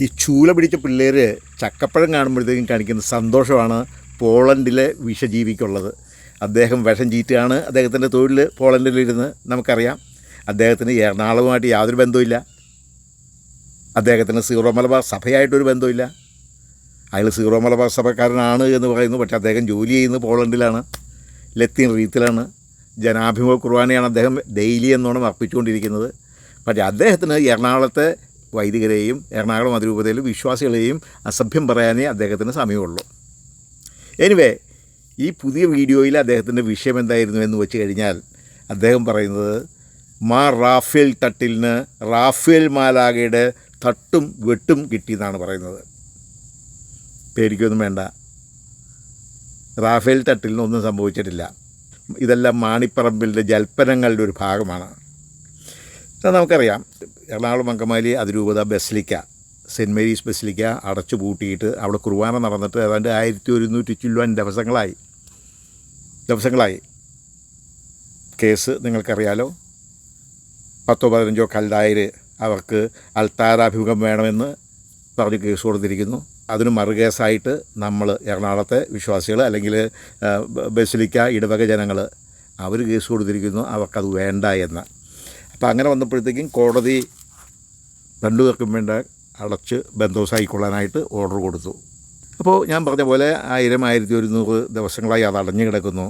ഈ ചൂല പിടിച്ച പിള്ളേർ ചക്കപ്പഴം കാണുമ്പോഴത്തേക്കും കാണിക്കുന്ന സന്തോഷമാണ് പോളണ്ടിലെ വിഷജീവിക്കുള്ളത്. അദ്ദേഹം വിഷം ചീറ്റുകയാണ് അദ്ദേഹത്തിന്റെ തൊഴിൽ പോളണ്ടിലിരുന്ന് നമുക്കറിയാം. അദ്ദേഹത്തിന് എറണാകുളവുമായിട്ട് യാതൊരു ബന്ധവുമില്ല. അദ്ദേഹത്തിന് സീറോ മലബാർ സഭയായിട്ടൊരു ബന്ധമില്ല അയാൾ സീറോ മലബാർ സഭക്കാരനാണ് എന്ന് പറയുന്നു. പക്ഷേ അദ്ദേഹം ജോലി ചെയ്യുന്നത് പോളണ്ടിലാണ്. ലത്തീൻ റീത്തിലാണ്. ജനാഭിമുഖ കുർബാനയാണ് അദ്ദേഹം ഡെയിലി എന്നോണം അർപ്പിച്ചുകൊണ്ടിരിക്കുന്നത്. പക്ഷേ അദ്ദേഹത്തിന് എറണാകുളത്തെ വൈദികരെയും എറണാകുളം അതിരൂപതയിലും വിശ്വാസികളെയും അസഭ്യം പറയാനേ അദ്ദേഹത്തിന് സമയമുള്ളൂ. എനിവേ ഈ പുതിയ വീഡിയോയിൽ അദ്ദേഹത്തിന്റെ വിഷയം എന്തായിരുന്നു എന്ന് വെച്ച് കഴിഞ്ഞാൽ അദ്ദേഹം പറയുന്നത് മാ റാഫേൽ തട്ടിലിന് റാഫേൽ മാലാഗയുടെ തട്ടും വെട്ടും കിട്ടിയെന്നാണ് പറയുന്നത്. പേടിക്കൊന്നും വേണ്ട. റാഫേൽ തട്ടിലിന് ഒന്നും സംഭവിച്ചിട്ടില്ല. ഇതെല്ലാം മാണിപ്പറമ്പിലിന്റെ ജൽപ്പനങ്ങളുടെ ഒരു ഭാഗമാണ്. നമുക്കറിയാം. എറണാകുളം അങ്കമാലി അതിരൂപത ബസിലിക്ക സെന്റ് മേരീസ് ബസിലിക്ക അടച്ചു പൂട്ടിയിട്ട് അവിടെ കുർബാന നടന്നിട്ട് ഏതാണ്ട് ആയിരത്തി ഒരുന്നൂറ്റി ചില്ലുവാൻ ദിവസങ്ങളായി. ദിവസങ്ങളായി. കേസ് നിങ്ങൾക്കറിയാലോ? പത്തോ പതിനഞ്ചോ കല്ലായർ അവർക്ക് അൽത്താരാഭിമുഖം വേണമെന്ന് പറഞ്ഞ് കേസ് കൊടുത്തിരിക്കുന്നു. അതിന് മറുകേസായിട്ട് നമ്മൾ എറണാകുളത്തെ വിശ്വാസികൾ അല്ലെങ്കിൽ ബസിലിക്ക ഇടവക ജനങ്ങൾ അവർ കേസ് കൊടുത്തിരിക്കുന്നു. അവർക്കത് വേണ്ട എന്ന്. അപ്പോൾ അങ്ങനെ വന്നപ്പോഴത്തേക്കും കോടതി രണ്ടു പേർക്കും വേണ്ട അടച്ച് ബന്ധവസായിക്കൊള്ളാനായിട്ട് ഓർഡർ കൊടുത്തു. അപ്പോൾ ഞാൻ പറഞ്ഞ പോലെ ആയിരം ആയിരത്തി ഒരുന്നൂറ് ദിവസങ്ങളായി അത് അടഞ്ഞു കിടക്കുന്നു.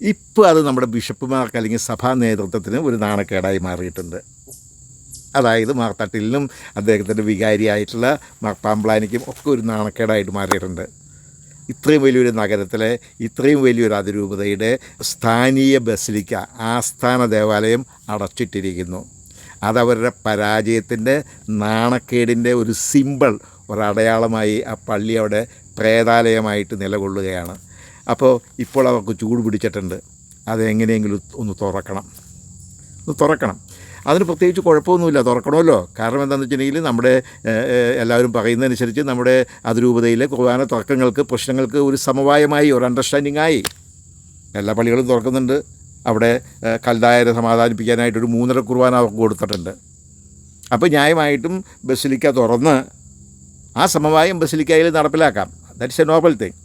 ഇപ്പോൾ അത് നമ്മുടെ ബിഷപ്പുമാർക്ക് അല്ലെങ്കിൽ സഭാ നേതൃത്വത്തിന് ഒരു നാണക്കേടായി മാറിയിട്ടുണ്ട്. അതായത് മാർത്താട്ടിലിനും അദ്ദേഹത്തിന്റെ വികാരിയായിട്ടുള്ള മാർപ്പാമ്പ്ലാനിക്കും ഒക്കെ ഒരു നാണക്കേടായിട്ട് മാറിയിട്ടുണ്ട്. ഇത്രയും വലിയൊരു നഗരത്തിലെ ഇത്രയും വലിയൊരു അതിരൂപതയുടെ സ്ഥാനീയ ബസിലിക്ക ആസ്ഥാന ദേവാലയം അടച്ചിട്ടിരിക്കുന്നു. അതവരുടെ പരാജയത്തിന്റെ നാണക്കേടിന്റെ ഒരു സിമ്പിൾ ഒരടയാളമായി ആ പള്ളി അവിടെ പ്രേതാലയമായിട്ട് നിലകൊള്ളുകയാണ്. അപ്പോൾ ഇപ്പോൾ അവർക്ക് ചൂട് പിടിച്ചിട്ടുണ്ട്. അതെങ്ങനെയെങ്കിലും ഒന്ന് തുറക്കണം. ഒന്ന് തുറക്കണം. അതിന് പ്രത്യേകിച്ച് കുഴപ്പമൊന്നുമില്ല. തുറക്കണമല്ലോ. കാരണം എന്താണെന്ന് വെച്ചിട്ടുണ്ടെങ്കിൽ നമ്മുടെ എല്ലാവരും പറയുന്നതനുസരിച്ച് നമ്മുടെ അതിരൂപതയിലെ കുർബാന തർക്കങ്ങൾക്ക് പ്രശ്നങ്ങൾക്ക് ഒരു സമവായമായി ഒരു അണ്ടർസ്റ്റാൻഡിംഗ് ആയി. എല്ലാ പള്ളികളും തുറക്കുന്നുണ്ട്. അവിടെ കൽദായരെ സമാധാനിപ്പിക്കാനായിട്ട് ഒരു മൂന്നര കുർബാന അവർക്ക് കൊടുത്തിട്ടുണ്ട്. അപ്പോൾ ന്യായമായിട്ടും ബസിലിക്ക തുറന്ന് ആ സമവായം ബസിലിക്കയിൽ നടപ്പിലാക്കാം. ദാറ്റ്സ് എ നോബൽ തിങ്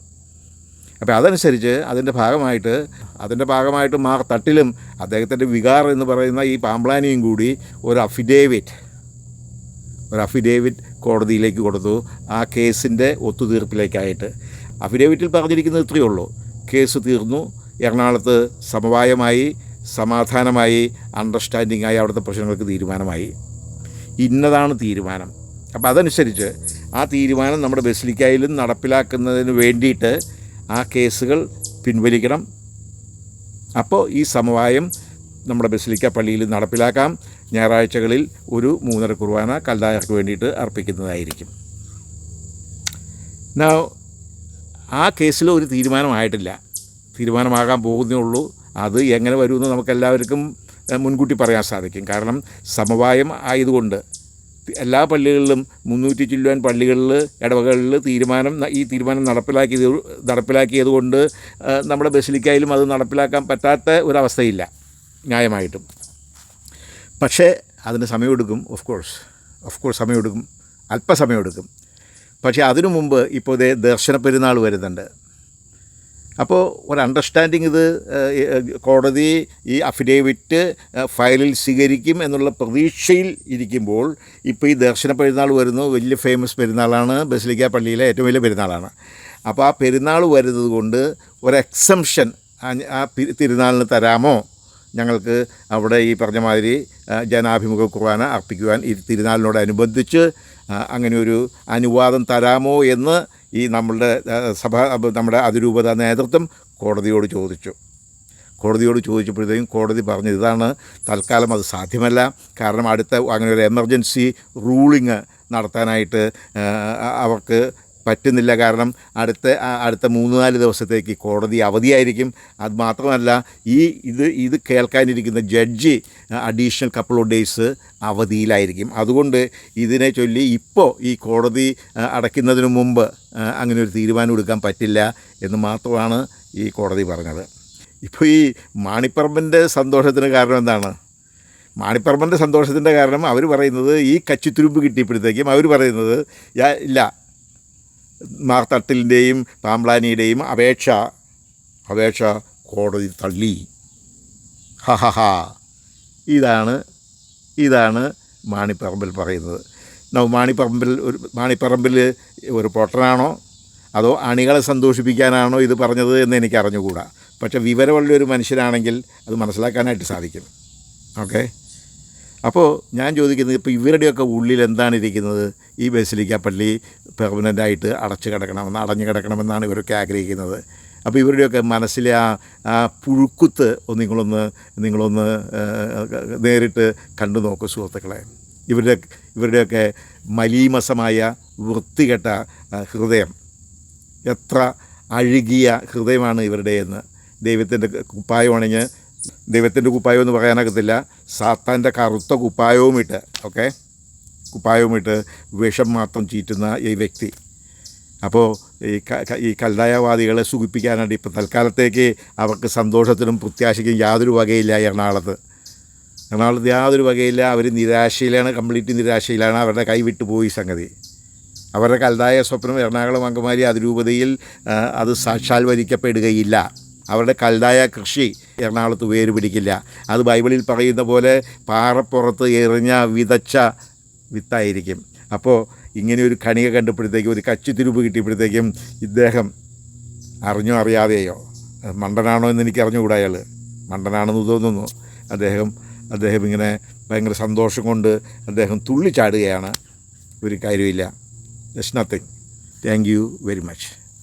അപ്പോൾ അതനുസരിച്ച് അതിന്റെ ഭാഗമായിട്ട് അതിന്റെ ഭാഗമായിട്ട് മാർ തട്ടിലും അദ്ദേഹത്തിന്റെ വികാർ എന്ന് പറയുന്ന ഈ പാമ്പ്ലാനിയും കൂടി ഒരു അഫിഡേവിറ്റ് ഒരു അഫിഡേവിറ്റ് കോടതിയിലേക്ക് കൊടുത്തു. ആ കേസിന്റെ ഒത്തുതീർപ്പിലേക്കായിട്ട്. അഫിഡേവിറ്റിൽ പറഞ്ഞിരിക്കുന്നത് ഇത്രയേ ഉള്ളൂ. കേസ് തീർന്നു. എറണാകുളത്ത് സമവായമായി സമാധാനമായി അണ്ടർസ്റ്റാൻഡിംഗ് ആയി അവിടുത്തെ പ്രശ്നങ്ങൾക്ക് തീരുമാനമായി. ഇന്നതാണ് തീരുമാനം. അപ്പോൾ അതനുസരിച്ച് ആ തീരുമാനം നമ്മുടെ ബസിലിക്കായാലും നടപ്പിലാക്കുന്നതിന് വേണ്ടിയിട്ട് ആ കേസുകൾ പിൻവലിക്കണം. അപ്പോൾ ഈ സമവായം നമ്മുടെ ബസിലിക്ക പള്ളിയിൽ നടപ്പിലാക്കാം. ഞായറാഴ്ചകളിൽ ഒരു മൂന്നര കുർബാന കല്ലായർക്ക് വേണ്ടിയിട്ട് അർപ്പിക്കുന്നതായിരിക്കും. Now, ആ കേസിൽ ഒരു തീരുമാനമായിട്ടില്ല. തീരുമാനമാകാൻ പോകുന്നേ ഉള്ളൂ. അത് എങ്ങനെ വരുമെന്ന് നമുക്കെല്ലാവർക്കും മുൻകൂട്ടി പറയാൻ സാധിക്കും. കാരണം സമവായം ആയതുകൊണ്ട് എല്ലാ പള്ളികളിലും മുന്നൂറ്റി ചില്ലുവാൻ പള്ളികളിൽ ഇടവകളിൽ തീരുമാനം ഈ തീരുമാനം നടപ്പിലാക്കിയത് നടപ്പിലാക്കിയത് കൊണ്ട് നമ്മുടെ ബസിലിക്കായാലും അത് നടപ്പിലാക്കാൻ പറ്റാത്ത ഒരവസ്ഥയില്ല ന്യായമായിട്ടും. പക്ഷേ അതിന് സമയമെടുക്കും ഓഫ് കോഴ്സ് ഓഫ് കോഴ്സ് സമയമെടുക്കും അല്പസമയമെടുക്കും. പക്ഷേ അതിനു മുമ്പ് ഇപ്പോൾ ദർശന പെരുന്നാൾ വരുന്നുണ്ട്. അപ്പോൾ ഒരു അണ്ടർസ്റ്റാൻഡിങ് ഇത് കോടതി ഈ അഫിഡേവിറ്റ് ഫയലിൽ സ്വീകരിക്കും എന്നുള്ള പ്രതീക്ഷയിൽ ഇരിക്കുമ്പോൾ ഇപ്പോൾ ഈ ദർശന പെരുന്നാൾ വരുന്നു വലിയ ഫേമസ് പെരുന്നാളാണ് ബസിലിക്ക പള്ളിയിലെ ഏറ്റവും വലിയ പെരുന്നാളാണ്. അപ്പോൾ ആ പെരുന്നാൾ വരുന്നത് കൊണ്ട് ഒരു എക്സംഷൻ ആ തിരുനാളിന് തരാമോ? ഞങ്ങൾക്ക് അവിടെ ഈ പറഞ്ഞ മാതിരി ജനാഭിമുഖ കുർബാന അർപ്പിക്കുവാൻ ഈ തിരുനാളിനോടനുബന്ധിച്ച് അങ്ങനെ ഒരു അനുവാദം തരാമോ എന്ന് ഈ നമ്മളുടെ സഭ നമ്മുടെ അതിരൂപത നേതൃത്വം കോടതിയോട് ചോദിച്ചു. കോടതിയോട് ചോദിച്ചപ്പോഴത്തേക്കും കോടതി പറഞ്ഞു ഇതാണ് തൽക്കാലം അത് സാധ്യമല്ല. കാരണം അടുത്ത അങ്ങനെ ഒരു എമർജൻസി റൂളിങ് നടത്താനായിട്ട് അവർക്ക് പറ്റുന്നില്ല. കാരണം അടുത്ത അടുത്ത മൂന്ന് നാല് ദിവസത്തേക്ക് കോടതി അവധിയായിരിക്കും. അത് മാത്രമല്ല ഈ ഇത് ഇത് കേൾക്കാനിരിക്കുന്ന judge additional couple of days അവധിയിലായിരിക്കും. അതുകൊണ്ട് ഇതിനെ ചൊല്ലി ഇപ്പോൾ ഈ കോടതി അടയ്ക്കുന്നതിന് മുമ്പ് അങ്ങനെ ഒരു തീരുമാനം എടുക്കാൻ പറ്റില്ല എന്ന് മാത്രമാണ് ഈ കോടതി പറഞ്ഞത്. ഇപ്പോൾ ഈ മാണിപ്പറമ്പിന്റെ സന്തോഷത്തിന് കാരണം എന്താണ്? മാണിപ്പറമ്പന്റെ സന്തോഷത്തിന്റെ കാരണം അവർ പറയുന്നത് ഈ കച്ചിത്തുരുമ്പ് കിട്ടിയപ്പോഴത്തേക്കും അവർ പറയുന്നത് "യാ- ഇല്ല മാർത്തട്ടിലിന്റെയും പാമ്പ്ലാനിയുടെയും അപേക്ഷ അപേക്ഷ കോടതി തള്ളി. ഹ ഹ ഹ. ഇതാണ് ഇതാണ് മാണിപ്പറമ്പിൽ പറയുന്നത്. മാണിപ്പറമ്പിൽ ഒരു മാണിപ്പറമ്പിൽ ഒരു പൊട്ടനാണോ? അതോ അണികളെ സന്തോഷിപ്പിക്കാനാണോ ഇത് പറഞ്ഞത് എന്ന് എനിക്ക് അറിഞ്ഞുകൂടാ പക്ഷേ വിവരമുള്ള ഒരു മനുഷ്യനാണെങ്കിൽ അത് മനസ്സിലാക്കാനായിട്ട് സാധിക്കും. ഓക്കെ? അപ്പോൾ ഞാൻ ചോദിക്കുന്നത് ഇപ്പോൾ ഇവരുടെയൊക്കെ ഉള്ളിൽ എന്താണ് ഇരിക്കുന്നത്? ഈ ബസിലിക്ക പള്ളി പെർമനന്റായിട്ട് അടച്ചു കിടക്കണമെന്ന് അടഞ്ഞു കിടക്കണമെന്നാണ് ഇവരൊക്കെ ആഗ്രഹിക്കുന്നത്. അപ്പോൾ ഇവരുടെയൊക്കെ മനസ്സിലെ ആ ആ പുഴുക്കുത്ത് നിങ്ങളൊന്ന് നിങ്ങളൊന്ന് നേരിട്ട് കണ്ടു നോക്കൂ സുഹൃത്തുക്കളെ. ഇവരുടെ ഇവരുടെയൊക്കെ മലീമസമായ വൃത്തികെട്ട ഹൃദയം. എത്ര അഴുകിയ ഹൃദയമാണ് ഇവരുടെയെന്ന്. ദൈവത്തിന്റെ കുപ്പായം അണിഞ്ഞ് ദൈവത്തിന്റെ കുപ്പായം എന്ന് പറയാനാകത്തില്ല. സാത്താന്റെ കറുത്ത കുപ്പായവും ഇട്ട് ഓക്കെ? കുപ്പായവും ഇട്ട് വിഷം മാത്രം ചീറ്റുന്ന ഈ വ്യക്തി. അപ്പോൾ ഈ ഈ കല്ലായവാദികളെ സുഖിപ്പിക്കാനായിട്ട് ഇപ്പം തൽക്കാലത്തേക്ക് അവർക്ക് സന്തോഷത്തിനും പ്രത്യാശയ്ക്കും യാതൊരു വകയില്ല എറണാകുളത്ത്. എറണാകുളത്ത് യാതൊരു വകയില്ല. അവർ നിരാശയിലാണ് കംപ്ലീറ്റ് നിരാശയിലാണ് അവരുടെ കൈവിട്ടു പോയി സംഗതി. അവരുടെ കല്ലായ സ്വപ്നം എറണാകുളം അങ്കമാലി അതിരൂപതയിൽ അത് സാക്ഷാത്കരിക്കപ്പെടുകയില്ല അവരുടെ കൽതായ കൃഷി എറണാകുളത്ത് വേര് പിടിക്കില്ല അത് ബൈബിളിൽ പറയുന്ന പോലെ പാറപ്പുറത്ത് എറിഞ്ഞ വിതച്ച വിത്തായിരിക്കും. അപ്പോൾ ഇങ്ങനെ ഒരു കണിക കണ്ടപ്പോഴത്തേക്കും ഒരു കച്ചിത്തിരുപ്പ് കിട്ടിയപ്പോഴത്തേക്കും ഇദ്ദേഹം അറിഞ്ഞോ അറിയാതെയോ മണ്ടനാണോ എന്ന് എനിക്ക് അറിഞ്ഞുകൂടാ അയാൾ മണ്ടനാണെന്ന് തോന്നുന്നു. അദ്ദേഹം അദ്ദേഹം ഇങ്ങനെ ഭയങ്കര സന്തോഷം കൊണ്ട് അദ്ദേഹം തുള്ളിച്ചാടുകയാണ് ഒരു കാര്യമില്ല that's nothing thank you very much